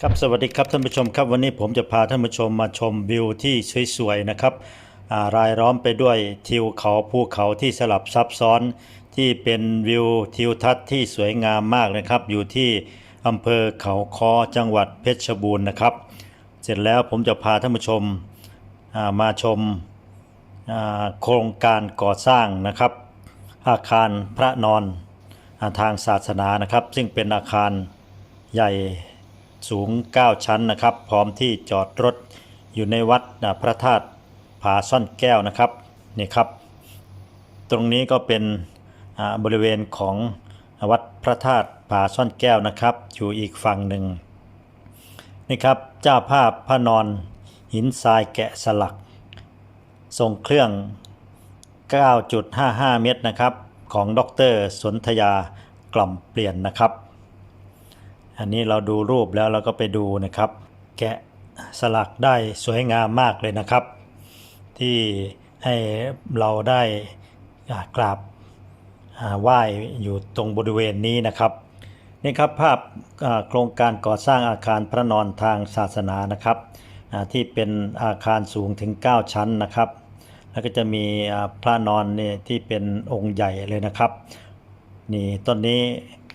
ครับสวัสดีครับท่านผู้ชมครับวันนี้ผมจะพาท่านผู้ชมมาชมวิวที่สวยๆนะครับารายล้อมไปด้วยทิวเขาภูเขาที่สลับซับซ้อน ที่เป็นวิวทิวทัศน์ที่สวยงามมากนะครับ อยู่ที่อำเภอเขาคอจังหวัดเพชรบูรณ์นะครับ เสร็จแล้วผมจะพาท่านผู้ชมามาชมาโครงการก่อสร้างนะครับ อาคารพระนอนอาทางศาสนานะครับ ซึ่งเป็นอาคารใหญ่ สูง 9 ชั้นนะครับ พร้อมที่จอดรถอยู่ในวัดพระธาตุผาซ่อนแก้วนะครับนี่ครับ ตรงนี้ก็เป็นบริเวณของวัดพระธาตุผาซ่อนแก้วนะครับ อยู่อีกฝั่งหนึ่งนี่ครับเจ้าภาพพระนอนหินทรายแกะสลัก ทรงเครื่อง 9.55 เมตรนะครับ ของดรสนธยากล่อมเปลี่ยนนะครับ อันนี้เราดูรูปแล้วเราก็ไปดูนะครับ แกะสลักได้สวยงามมากเลยนะครับ ที่ให้เราได้กราบไหว้อยู่ตรงบริเวณนี้นะครับนี่ครับภาพโครงการก่อสร้างอาคารพระนอนทางศาสนานะครับที่เป็นอาคารสูงถึง 9 ชั้นนะครับ แล้วก็จะมีพระนอนเนี่ยที่เป็นองค์ใหญ่เลยนะครับนี่ต้นนี้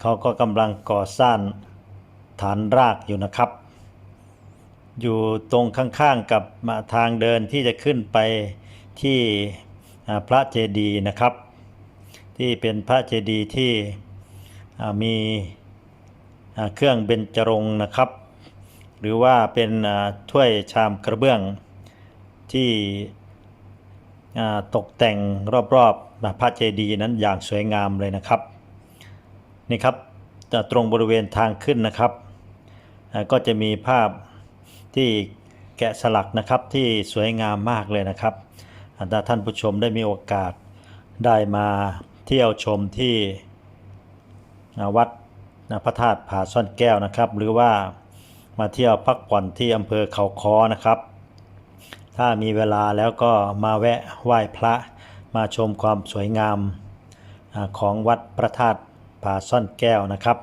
เขาก็กำลังก่อสร้าง ฐานรากอยู่นะครับ อยู่ตรงข้างๆกับทางเดินที่จะขึ้นไปที่พระเจดีย์นะครับ ที่เป็นพระเจดีย์ที่มีเครื่องเบญจรงค์นะครับ หรือว่าเป็นถ้วยชามกระเบื้องที่ตกแต่งรอบๆพระเจดีย์นั้นอย่างสวยงามเลยนะครับ นี่ครับจะตรงบริเวณทางขึ้นนะครับ ก็จะมีภาพที่แกะสลักนะครับที่สวยงามมากเลยนะครับถ้าท่านผู้ชมได้มีโอกาสได้มาเที่ยวชมที่วัดพระธาตุผาซ่อนแก้วนะครับ หรือว่ามาเที่ยวพักผ่อนที่อำเภอเขาคอนะครับ ถ้ามีเวลาแล้วก็มาแวะไหว้พระมาชมความสวยงามของวัดพระธาตุผาซ่อนแก้วนะครับ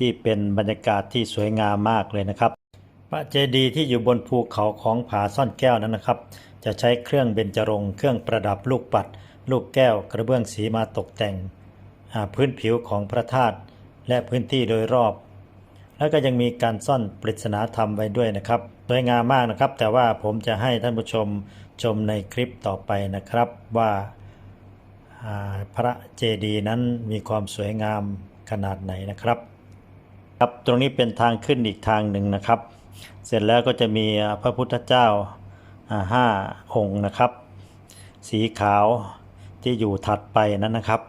ที่เป็นบรรยากาศที่สวยงามมากเลยนะครับพระเจดีย์ที่อยู่บนภูเขาของผาซ่อนแก้วนั้นนะครับ จะใช้เครื่องเบญจรงค์เครื่องประดับลูกปัด ลูกแก้วกระเบื้องสีมาตกแต่งพื้นผิวของพระธาตุและพื้นที่โดยรอบ แล้วก็ยังมีการซ่อนปริศนาธรรมไว้ด้วยนะครับสวยงามมากนะครับ แต่ว่าผมจะให้ท่านผู้ชมชมในคลิปต่อไปนะครับ ว่าพระเจดีย์นั้นมีความสวยงามขนาดไหนนะครับ ครับตรงนี้เป็นทางขึ้นอีกทางหนึ่งนะครับ เสร็จแล้วก็จะมีพระพุทธเจ้าห้าองค์นะครับ สีขาวที่อยู่ถัดไปนั้นนะครับ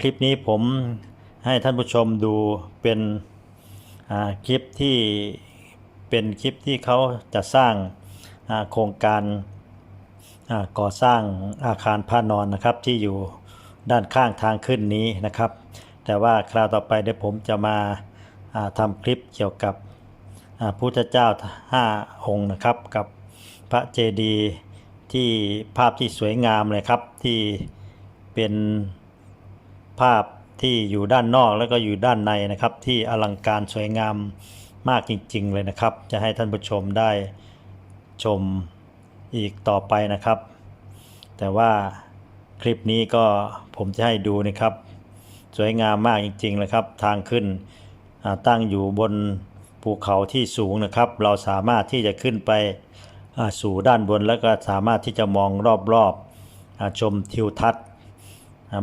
คลิปนี้ผมให้ท่านผู้ชมดูเป็นคลิปที่เป็นคลิปที่เขาจะสร้างโครงการก่อสร้างอาคารพระนอนนะครับที่อยู่ด้านข้างทางขึ้นนี้นะครับ แต่ว่าคราวต่อไปเดี๋ยวผมจะมาอ่าทำคลิปเกี่ยวกับพุทธเจ้าห้าองค์นะครับ กับพระเจดีย์ที่ภาพที่สวยงามเลยครับ ที่เป็นภาพที่อยู่ด้านนอกแล้วก็อยู่ด้านในนะครับ ที่อลังการสวยงามมากจริง ๆ เลยนะครับ จะให้ท่านผู้ชมได้ชมอีกต่อไปนะครับ แต่ว่าคลิปนี้ก็ผมจะให้ดูนะครับ สวยงามมากจริงๆเลยครับ ทางขึ้นตั้งอยู่บนภูเขาที่สูงนะครับ เราสามารถที่จะขึ้นไปสู่ด้านบนแล้วก็สามารถที่จะมองรอบๆชมทิวทัศน์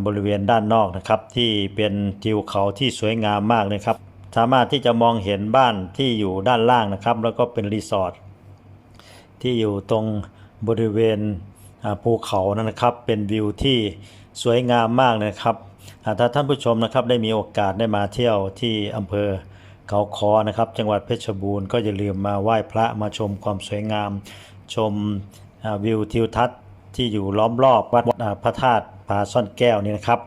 บริเวณด้านนอกนะครับ ที่เป็นทิวเขาที่สวยงามมากเลยครับ สามารถที่จะมองเห็นบ้านที่อยู่ด้านล่างนะครับ แล้วก็เป็นรีสอร์ทที่อยู่ตรงบริเวณภูเขานะครับ เป็นวิวที่สวยงามมากเลยครับ ถ้าท่านผู้ชมนะครับได้มีโอกาสได้มาเที่ยวที่อำเภอเขาคอนะครับ จังหวัดเพชรบูรณ์ก็อย่าลืมมาไหว้พระมาชมความสวยงาม ชมวิวทิวทัศน์ที่อยู่ล้อมรอบวัดพระธาตุผาซ่อนแก้วนี่นะครับ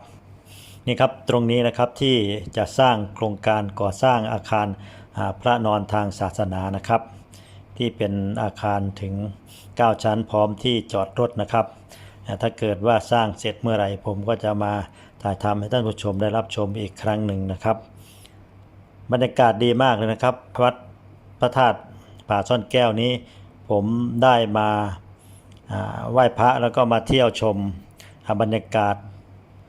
นี่ครับตรงนี้นะครับที่จะสร้างโครงการก่อสร้างอาคารพระนอนทางศาสนานะครับ ที่เป็นอาคารถึง 9 ชั้นพร้อมที่จอดรถนะครับ ถ้าเกิดว่าสร้างเสร็จเมื่อไหร่ผมก็จะมาถ่ายทำให้ท่านผู้ชมได้รับชมอีกครั้งหนึ่งนะครับ บรรยากาศดีมากเลยนะครับวัดพระธาตุผาซ่อนแก้วนี้ ผมได้มาไหว้พระแล้วก็มาเที่ยวชมบรรยากาศ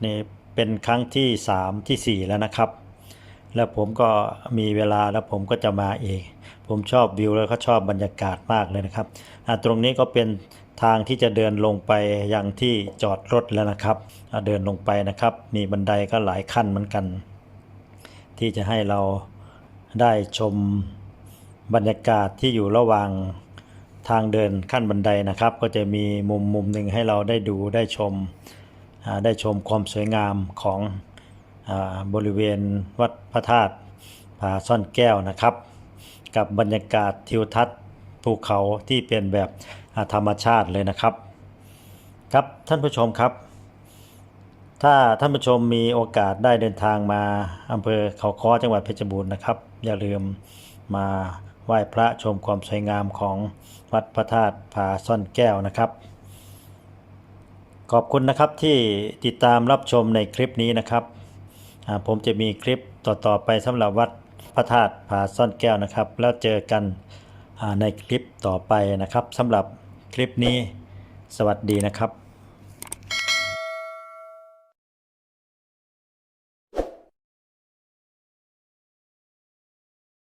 นี่เป็นครั้งที่ 3ทีสี่ 4 แล้วนะครับ แล้วผมก็มีเวลาแล้วผมก็จะมาเอง ผมชอบวิวแล้วก็ชอบบรรยากาศมากเลยนะครับ ตรงนี้ก็เป็นทางที่จะเดินลงไปยังที่จอดรถแล้วนะครับ เดินลงไปนะครับมีบันไดก็หลายขั้นเหมือนกัน ที่จะให้เราได้ชมบรรยากาศที่อยู่ระหว่างทางเดินขั้นบันไดนะครับ ก็จะมีมุมมุมหนึ่งให้เราได้ดูได้ชมได้ชมความสวยงามของอบริเวณวัดพระธาตุผาซ่อนแก้วนะครับ กับบรรยากาศทิวทัศน์ ภูเขาที่เป็นแบบธรรมชาติเลยนะครับ ครับท่านผู้ชมครับ ถ้าท่านผู้ชมมีโอกาสได้เดินทางมาอำเภอเขาค้อจังหวัดเพชรบูรณ์นะครับ อย่าลืมมาไหว้พระชมความสวยงามของวัดพระธาตุผาซ่อนแก้วนะครับ ขอบคุณนะครับที่ติดตามรับชมในคลิปนี้นะครับ ผมจะมีคลิปต่อๆไปสำหรับวัดพระธาตุผาซ่อนแก้วนะครับ แล้วเจอกัน ในคลิปต่อไปนะครับสำหรับคลิปนี้สวัสดีนะครับ